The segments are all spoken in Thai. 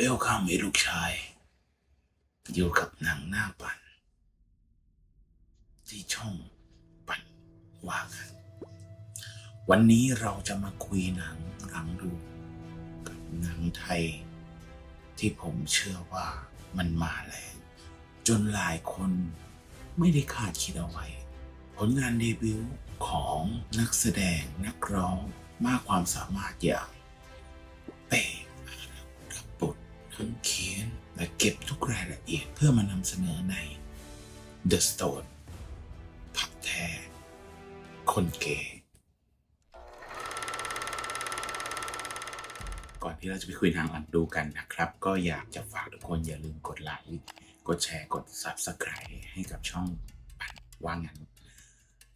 เวลข้ามมีลูกชาย อยู่กับหนังหน้าปัน ที่ช่องปันว่ากัน วันนี้เราจะมาคุยหนังหลังดูกับหนังไทย ที่ผมเชื่อว่ามันมาแรงจนหลายคนไม่ได้คาดคิดเอาไว้ ผลงานเดบิวต์ของนักแสดงนักร้องมากความสามารถอย่างเป้ ททั้งเขียนและเก็บทุกรายละเอียดเพื่อมานำเสนอใน The Stone ผักแท้ คนเก๋ก่อนที่เราจะไปคุยทางอันดูกันนะครับ ก็อยากจะฝากทุกคนอย่าลืมกดไลค์กดแชร์กด Subscribe ให้กับช่องปันว่างั้น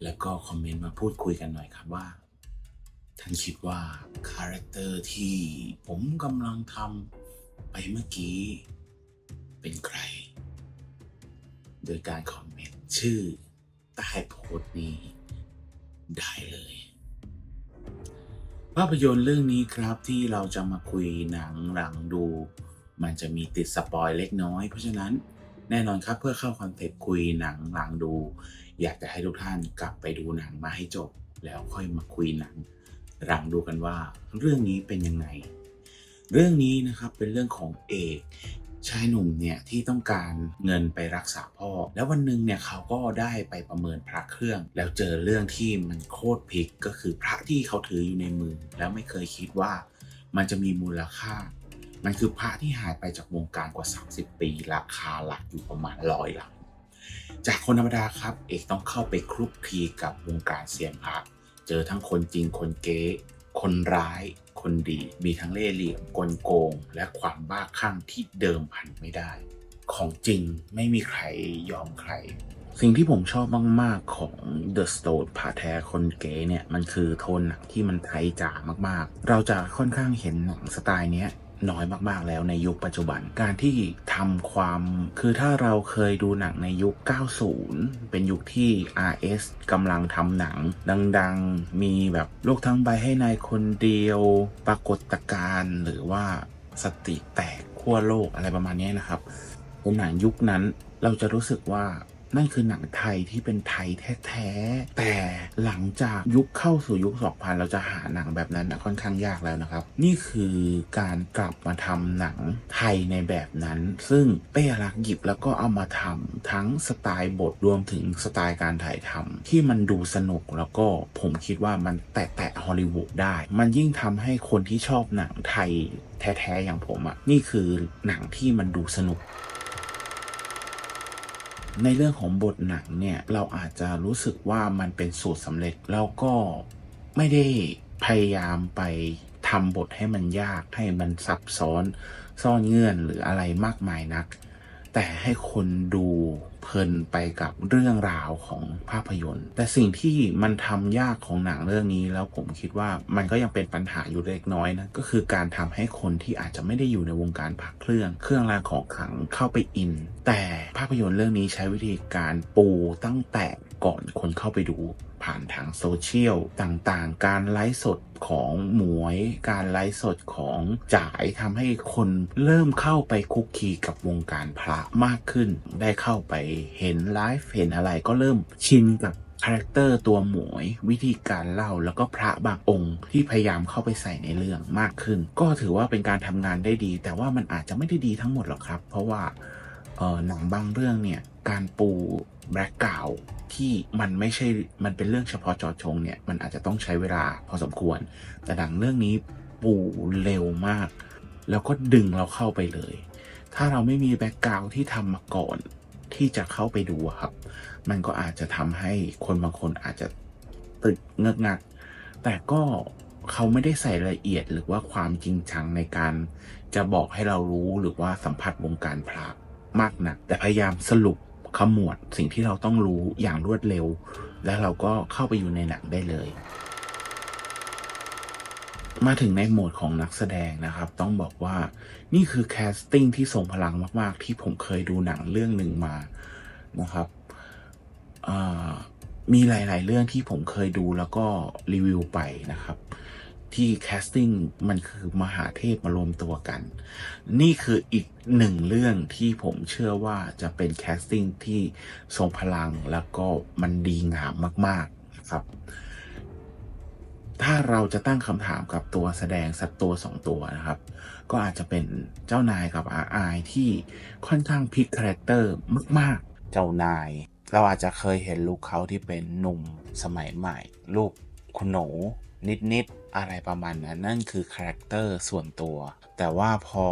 แล้วก็คอมเมนต์มาพูดคุยกันหน่อยครับว่าท่านคิดว่าคาแรคเตอร์ที่ผมกำลังทำ ไปเมื่อกี้ เป็นใคร โดยการคอมเมนต์ชื่อใต้โพสต์นี้ ได้เลย ภาพยนตร์เรื่องนี้ครับที่เราจะมาคุยหนังหลังดู มันจะมีติดสปอยเล็กน้อย เพราะฉะนั้นแน่นอนครับเพื่อเข้าคอนเซ็ปต์คุยหนังหลังดู อยากจะให้ทุกท่านกลับไปดูหนังมาให้จบ แล้วค่อยมาคุยหนังหลังดูกันว่าเรื่องนี้เป็นยังไง เรื่องนี้นะครับเป็นเรื่องของเอกชายหนุ่มเนี่ยที่ต้องการเงินไปรักษาพ่อ แล้ววันหนึ่งเนี่ยเขาก็ได้ไปประเมินพระเครื่อง แล้วเจอเรื่องที่มันโคตรพลิกก็คือพระที่เขาถืออยู่ในมือ แล้วไม่เคยคิดว่ามันจะมีมูลค่า มันคือพระที่หายไปจากวงการกว่า 30 ปี ราคาหลักอยู่ประมาณร้อยหล้านจากคนธรรมดาครับ เอกต้องเข้าไปคลุกคลีกับวงการเสียงพระ เจอทั้งคนจริงคนเก๊คนร้าย คนดี มีทั้งเล่ห์เหลี่ยมกลโกง และความบ้าคลั่งที่เดิมพันไม่ได้ ของจริงไม่มีใครยอมใคร สิ่งที่ผมชอบมาก ๆ ของ The Stone ผ่าแท้คนเก๋เนี่ย มันคือโทนหนังที่มันไทยจ๋ามาก ๆ เราจะค่อนข้างเห็นหนังสไตล์เนี้ย น้อยมากๆแล้วในยุคปัจจุบัน การที่ทำความคือถ้าเราเคยดูหนังในยุค 90 เป็นยุคที่ RS กำลังทำหนัง ดังๆ มีแบบโลกทั้งใบให้นายคนเดียว ปรากฏการณ์หรือว่าสติแตกขั้วโลกอะไรประมาณนี้นะครับเป็นหนังยุคนั้นเราจะรู้สึกว่า นั่นคือหนังไทยที่เป็นไทยแท้ๆ แต่หลังจากยุคเข้าสู่ยุค 2000 เราจะหาหนังแบบนั้นนะค่อนข้างยากแล้วนะครับ นี่คือการกลับมาทำหนังไทยในแบบนั้น ซึ่งเป้รักหยิบแล้วก็เอามาทำทั้งสไตล์บทรวมถึงสไตล์การถ่ายทำที่มันดูสนุกแล้วก็ผมคิดว่ามันแตะๆฮอลลีวูดได้ มันยิ่งทำให้คนที่ชอบหนังไทยแท้ๆอย่างผมอะ่ะ นี่คือหนังที่มันดูสนุก ในเรื่องของบทหนังเนี่ย เราอาจจะรู้สึกว่ามันเป็นสูตรสำเร็จ แล้วก็ไม่ได้พยายามไปทำบทให้มันยากให้มันซับซ้อน ซ่อนเงื่อนหรืออะไรมากมายนัก แต่ให้คนดู เพลินไปกับเรื่องราวของภาพยนตร์ แต่สิ่งที่มันทำยากของหนังเรื่องนี้แล้วผมคิดว่ามันก็ยังเป็นปัญหาอยู่เล็กน้อยนะก็คือการทำให้คนที่อาจจะไม่ได้อยู่ในวงการพักเครื่อง เครื่องรางของขลังเข้าไปอิน แต่ภาพยนตร์เรื่องนี้ใช้วิธีการปูตั้งแต่ก่อนคนเข้าไปดู ผ่านทางโซเชียลต่างๆ การไลฟ์สดของหมวย การไลฟ์สดของจ่ายทำให้คนเริ่มเข้าไปคุกคีกับวงการพระมากขึ้น ได้เข้าไปเห็นไลฟ์เห็นอะไรก็เริ่มชินกับคาแรคเตอร์ตัวหมวยวิธีการเล่าแล้วก็พระบางองค์ที่พยายามเข้าไปใส่ในเรื่องมากขึ้น ก็ถือว่าเป็นการทำงานได้ดี แต่ว่ามันอาจจะไม่ได้ดีทั้งหมดหรอกครับ เพราะว่า หนังบางเรื่องเนี่ยการปูแบล็กกราวที่มันไม่ใช่ มันเป็นเรื่องเฉพาะจอจงเนี่ย มันอาจจะต้องใช้เวลาพอสมควร แต่หนังเรื่องนี้ปูเร็วมาก แล้วก็ดึงเราเข้าไปเลย ถ้าเราไม่มีแบ็กกราวที่ทำมาก่อนที่จะเข้าไปดูครับ มันก็อาจจะทำให้คนบางคนอาจจะตึกเงกงัก แต่ก็เขาไม่ได้ใส่รายละเอียดหรือว่าความจริงจังในการจะบอกให้เรารู้หรือว่าสัมผัสวงการพระ มากนะัก แต่พยายามสรุปขมวดสิ่งที่เราต้องรู้อย่างรวดเร็ว แล้วเราก็เข้าไปอยู่ในหนังได้เลย มาถึงในโหมดของนักแสดงนะครับ ต้องบอกว่านี่คือแคสติ้งที่ทรงพลังมากๆ ที่ผมเคยดูหนังเรื่องหนึ่งมานะครับมีหลาย ๆ เรื่องที่ผมเคยดูแล้วก็รีวิวไปนะครับ ที่แคสติ้งมันคือมหาเทพมารวมตัวกัน นี่คืออีกหนึ่งเรื่องที่ผมเชื่อว่าจะเป็นแคสติ้งที่ทรงพลังแล้วก็มันดีงามมากๆนะครับ ถ้าเราจะตั้งคำถามกับตัวแสดงสักตัวสองตัวนะครับ ก็อาจจะเป็นเจ้านายกับอาอายที่ค่อนข้างพลิกคาแรคเตอร์มากๆ เจ้านาย เราอาจจะเคยเห็นลูกเขาที่เป็นหนุ่มสมัยใหม่ ลูกคุณหนู นิดๆอะไรประมาณนั้น นั่นคือคาแรคเตอร์ส่วนตัว แต่ว่าพอ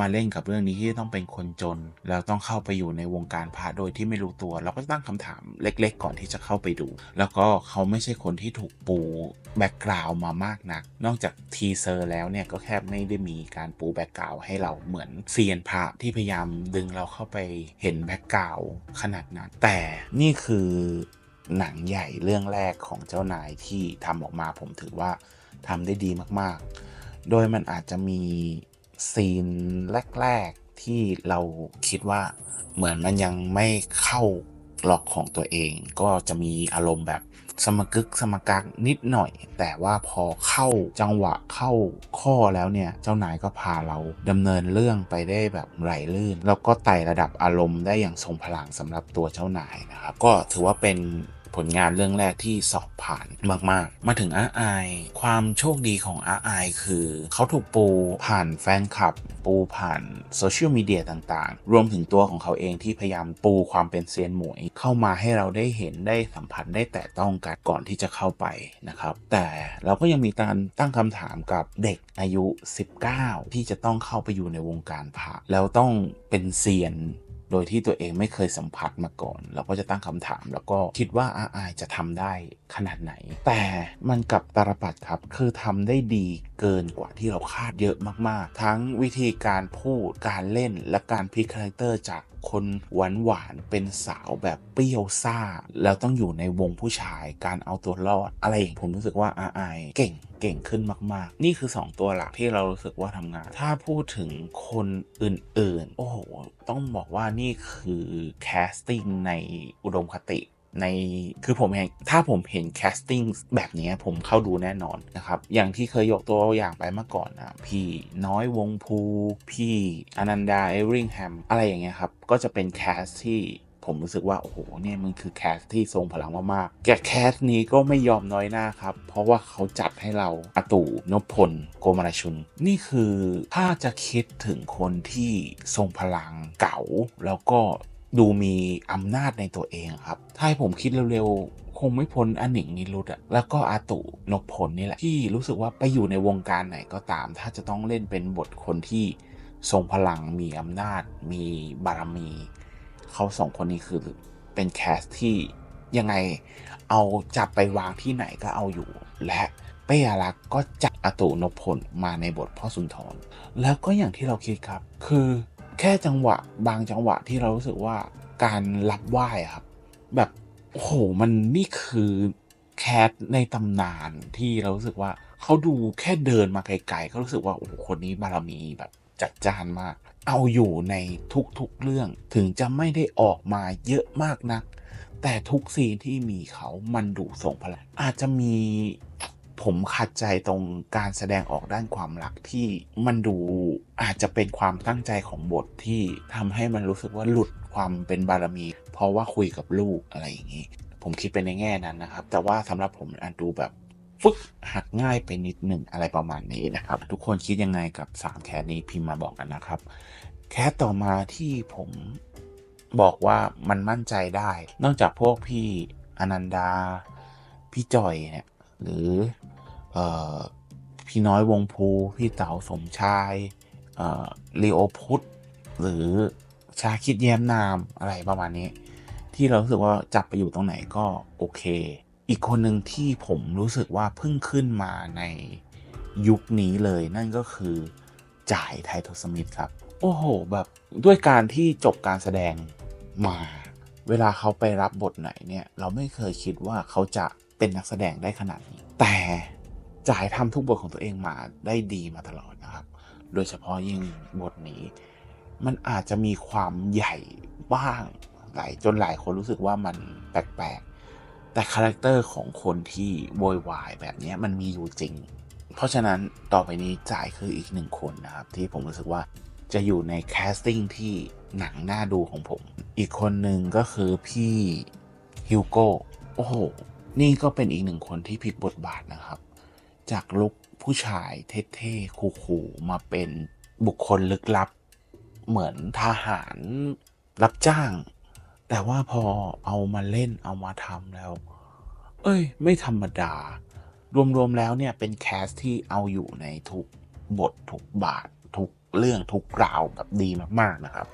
มาเล่นกับเรื่องนี้ที่ต้องเป็นคนจน แล้วต้องเข้าไปอยู่ในวงการพระโดยที่ไม่รู้ตัว เราก็ตั้งคำถามเล็กๆ ก่อนที่จะเข้าไปดู แล้วก็เขาไม่ใช่คนที่ถูกปูแบ็กกราวมามากนัก นอกจากทีเซอร์แล้วเนี่ยก็แค่ไม่ได้มีการปูแบ็กกราวให้เราเหมือนเซียนพระที่พยายามดึงเราเข้าไปเห็นแบ็กกราวขนาดนั้น แต่นี่คือ หนังใหญ่เรื่องแรกของเจ้านายที่ทำออกมาผมถือว่าทำได้ดีมากๆ โดยมันอาจจะมีซีนแรก ๆ ที่เราคิดว่าเหมือนมันยังไม่เข้าล็อกของตัวเอง ก็จะมีอารมณ์แบบสมกึกสมกักนิดหน่อย แต่ว่าพอเข้าจังหวะเข้าข้อแล้วเนี่ย เจ้านายก็พาเราดำเนินเรื่องไปได้แบบไหลลื่น แล้วก็ไต่ระดับอารมณ์ได้อย่างทรงพลังสำหรับตัวเจ้านายนะครับ ก็ถือว่าเป็น ผลงานเรื่องแรกที่สอบผ่านมาก ๆ มาถึงอาไอายความโชคดีของอาไอายคือเขาถูกปูผ่านแฟนคลับ ปูผ่านโซเชียลมีเดียต่างๆ รวมถึงตัวของเขาเองที่พยายามปูความเป็นเซียนหมวย เข้ามาให้เราได้เห็นได้สัมผัสได้แตะต้องกันก่อนที่จะเข้าไปนะครับ แต่เราก็ยังมีการตั้งคำถามกับเด็กอายุ 19 ที่จะต้องเข้าไปอยู่ในวงการพระแล้วต้องเป็นเซียน โดยที่ตัวเองไม่เคยสัมผัสมาก่อน เราก็จะตั้งคำถาม แล้วก็คิดว่าอาอายจะทำได้ขนาดไหน แต่มันกับตาลปัดครับ คือทำได้ดีเกินกว่าที่เราคาดเยอะมากๆ ทั้งวิธีการพูดการเล่นและการพลิกคาแรคเตอร์จากคนหวานหวานเป็นสาวแบบเปรี้ยวซ่า แล้วต้องอยู่ในวงผู้ชายการเอาตัวรอด อะไรอย่างผมรู้สึกว่าอาอเก่งเก่งขึ้นมาก ๆ นี่คือ 2 ตัวหลักที่เรารู้สึกว่าทำงาน ถ้าพูดถึงคนอื่น ๆ โอ้โห ต้องบอกว่านี่คือแคสติ้งในอุดมคติ ในคือผมเห็นถ้าผมเห็นแคสติ้งแบบนี้ผมเข้าดูแน่นอนนะครับ อย่างที่เคยยกตัวอย่างไปเมื่อก่อนนะพี่น้อยวงภูพี่อนันดาเอริงแฮมอะไรอย่างเงี้ยครับ ก็จะเป็นแคสที่ผมรู้สึกว่า โอ้โห เนี่ยมันคือแคสที่ทรงพลังมากๆแกแคสนี้ก็ไม่ยอมน้อยหน้าครับ เพราะว่าเขาจัดให้เราอาตู่นพพล โกมารชุน นี่คือถ้าจะคิดถึงคนที่ทรงพลังเก่า แล้วก็ ดูมีอำนาจในตัวเองครับ ถ้าให้ผมคิดเร็วๆ คงไม่พ้นอนิงนิรุตอะแล้วก็อาตุนพพลนี่แหละ ที่รู้สึกว่าไปอยู่ในวงการไหนก็ตาม ถ้าจะต้องเล่นเป็นบทคนที่ทรงพลังมีอำนาจ มีบารมี เขาสองคนนี้คือเป็นแคสที่ยังไงเอาจับไปวางที่ไหนก็เอาอยู่ และเป้อารักก็จับอาตุนพพลมาในบทพ่อสุนทรแล้วก็อย่างที่เราคิดครับ คือ แค่จังหวะบางจังหวะที่เรารู้สึกว่าการรับไหว้ครับ แบบโอ้โหมันนี่คือแคสในตำนานที่เรารู้สึกว่าเขาดูแค่เดินมาไกลๆ ก็รู้สึกว่าโอ้โหคนนี้บารมีแบบจัดจ้านมาก เอาอยู่ในทุกๆเรื่องถึงจะไม่ได้ออกมาเยอะมากนัก แต่ทุกซีนที่มีเขามันดูส่งพลังอาจจะมี ผมขัดใจตรงการแสดงออกด้านความรักที่มันดูอาจจะเป็นความตั้งใจของบทที่ทำให้มันรู้สึกว่าหลุดความเป็นบารมี เพราะว่าคุยกับลูกอะไรอย่างนี้ ผมคิดไปในแง่นั้นนะครับ แต่ว่าสำหรับผมอันดูแบบฟึกหักง่ายไปนิดหนึ่งอะไรประมาณนี้นะครับ ทุกคนคิดยังไงกับ 3 แคสนี้พิมพ์มาบอกกันนะครับ แคสต่อมาที่ผมบอกว่ามันมั่นใจได้ นอกจากพวกพี่อนันดา พี่จอยเนี่ยหรือ พี่น้อยวงภู พี่เต๋าสมชายเออลีโอพุทธหรือชาคิดแย้มนามอะไรประมาณนี้ ที่เรารู้สึกว่าจับไปอยู่ตรงไหนก็โอเค อีกคนหนึ่งที่ผมรู้สึกว่าเพิ่งขึ้นมาในยุคนี้เลยนั่นก็คือจ่ายไททอสมิธครับ โอ้โห แบบด้วยการที่จบการแสดงมา เวลาเขาไปรับบทไหนเนี่ย เราไม่เคยคิดว่าเขาจะเป็นนักแสดงได้ขนาดนี้ แต่ จ่ายทำทุกบทของตัวเองมาได้ดีมาตลอดนะครับ โดยเฉพาะยิ่งบทนี้ มันอาจจะมีความใหญ่บ้างหลายจนหลายคนรู้สึกว่ามันแปลกๆ แต่คาแรคเตอร์ของคนที่โวยวายแบบนี้มันมีอยู่จริง เพราะฉะนั้นต่อไปนี้จ่ายคืออีกหนึ่งคนนะครับ ที่ผมรู้สึกว่าจะอยู่ในแคสติ้งที่หนังน่าดูของผม อีกคนหนึ่งก็คือพี่ฮิวโก้ โอ้โห นี่ก็เป็นอีกหนึ่งคนที่พลิกบทบาทนะครับ จากลุกผู้ชายเท่ๆคูลๆมาเป็นบุคคลลึกลับ เหมือนทหารรับจ้าง แต่ว่าพอเอามาเล่นเอามาทำแล้ว เอ้ย ไม่ธรรมดา รวมๆแล้วเนี่ยเป็นแคสที่เอาอยู่ในทุกบททุกบาท ทุกเรื่องทุกราวแบบดีมากๆนะครับ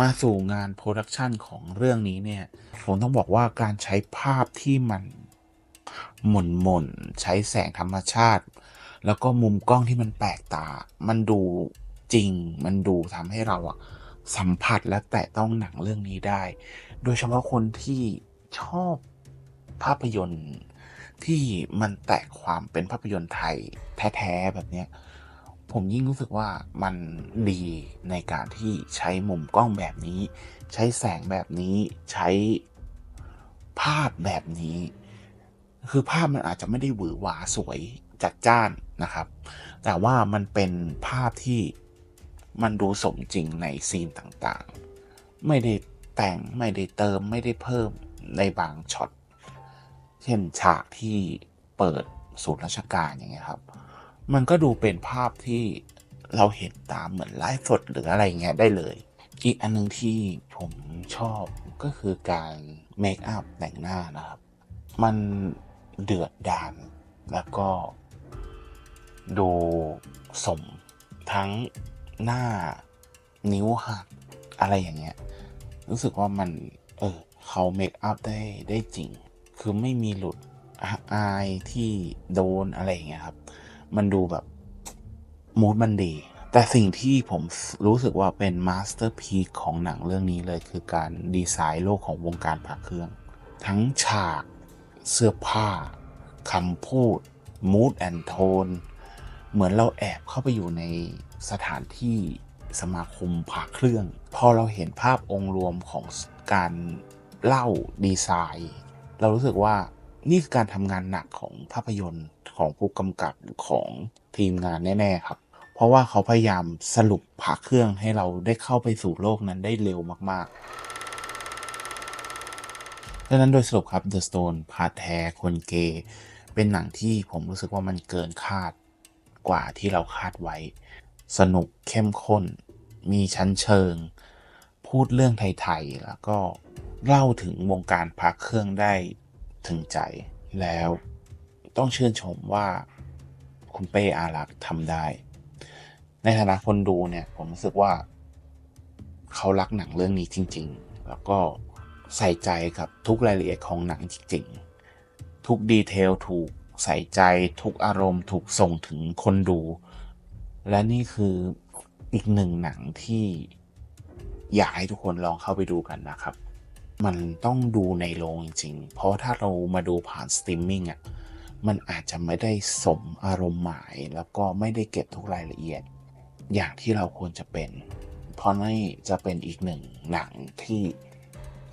มาสู่งานโปรดักชันของเรื่องนี้เนี่ย ผมต้องบอกว่าการใช้ภาพที่มัน หม่นหม่นๆใช้แสงธรรมชาติ แล้วก็มุมกล้องที่มันแปลกตา มันดูจริง มันดูทำให้เราอะสัมผัสและแตะต้องหนังเรื่องนี้ได้ โดยเฉพาะคนที่ชอบภาพยนตร์ที่มันแตะความเป็นภาพยนตร์ไทยแท้ๆแบบเนี้ยผมยิ่งรู้สึกว่ามันดีในการที่ใช้มุมกล้องแบบนี้ ใช้แสงแบบนี้ใช้ภาพแบบนี้ คือภาพมันอาจจะไม่ได้หวือหวาสวยจัดจ้านนะครับ แต่ว่ามันเป็นภาพที่มันดูสมจริงในซีนต่างๆ ไม่ได้แต่งไม่ได้เติมไม่ได้เพิ่มในบางช็อต เช่นฉากที่เปิดศูนย์ราชการอย่างเงี้ยครับ มันก็ดูเป็นภาพที่เราเห็นตามเหมือนไลฟ์สดหรืออะไรเงี้ยได้เลย อีกอันนึงที่ผมชอบก็คือการเมคอัพแต่งหน้านะครับ มัน เดือดดาลแล้วก็ดูสมทั้งหน้านิ้วหักอะไรอย่างเงี้ย รู้สึกว่ามัน เออเขาเมคอัพได้ได้จริง คือไม่มีหลุดอายที่โดนอะไรอย่างเงี้ยครับ มันดูแบบมูดมันดี แต่สิ่งที่ผมรู้สึกว่าเป็นมาสเตอร์พีของหนังเรื่องนี้เลย คือการดีไซน์โลกของวงการพระเครื่อง ทั้งฉาก เสื้อผ้าคำพูดมูดแอนโทนเหมือนเราแอบเข้าไปอยู่ในสถานที่สมาคมพระเครื่อง พอเราเห็นภาพองค์รวมของการเล่าดีไซน์ เรารู้สึกว่านี่คือการทำงานหนักของภาพยนตร์ของผู้กำกับของทีมงานแน่ๆครับ เพราะว่าเขาพยายามสรุปผ่าเครื่องให้เราได้เข้าไปสู่โลกนั้นได้เร็วมากๆ ดังนั้นโดยสรุปครับ The Stone พาแท้คนเกย์เป็นหนังที่ผมรู้สึกว่ามันเกินคาดกว่าที่เราคาดไว้ สนุกเข้มข้น มีชั้นเชิง พูดเรื่องไทยๆ แล้วก็เล่าถึงวงการพักเครื่องได้ถึงใจแล้วต้องชื่นชมว่าคุณเป้อารักษ์ทำได้ ในฐานะคนดูเนี่ย ผมรู้สึกว่า เขารักหนังเรื่องนี้จริง ๆ แล้วก็ ใส่ใจกับทุกรายละเอียดของหนังจริงๆ ทุกดีเทลถูกใส่ใจทุกอารมณ์ถูกส่งถึงคนดู และนี่คืออีกหนึ่งหนังที่อยากให้ทุกคนลองเข้าไปดูกันนะครับ มันต้องดูในโรงจริงๆ เพราะถ้าเรามาดูผ่านสตรีมมิ่งอะ มันอาจจะไม่ได้สมอารมณ์หมาย แล้วก็ไม่ได้เก็บทุกรายละเอียด อย่างที่เราควรจะเป็น เพราะนี่จะเป็นอีกหนึ่งหนังที่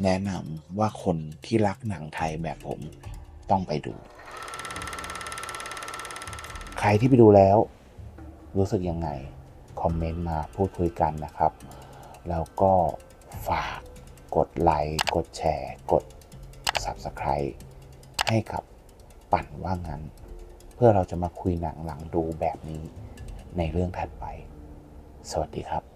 แนะนำว่าคนที่รักหนังไทยแบบผมต้องไปดู ใครที่ไปดูแล้ว รู้สึกยังไง คอมเมนต์มาพูดคุยกันนะครับ แล้วก็ฝากกดไลค์ กดแชร์ กด Subscribe ให้กับปั่นว่างั้น เพื่อเราจะมาคุยหนังหลังดูแบบนี้ในเรื่องถัดไป สวัสดีครับ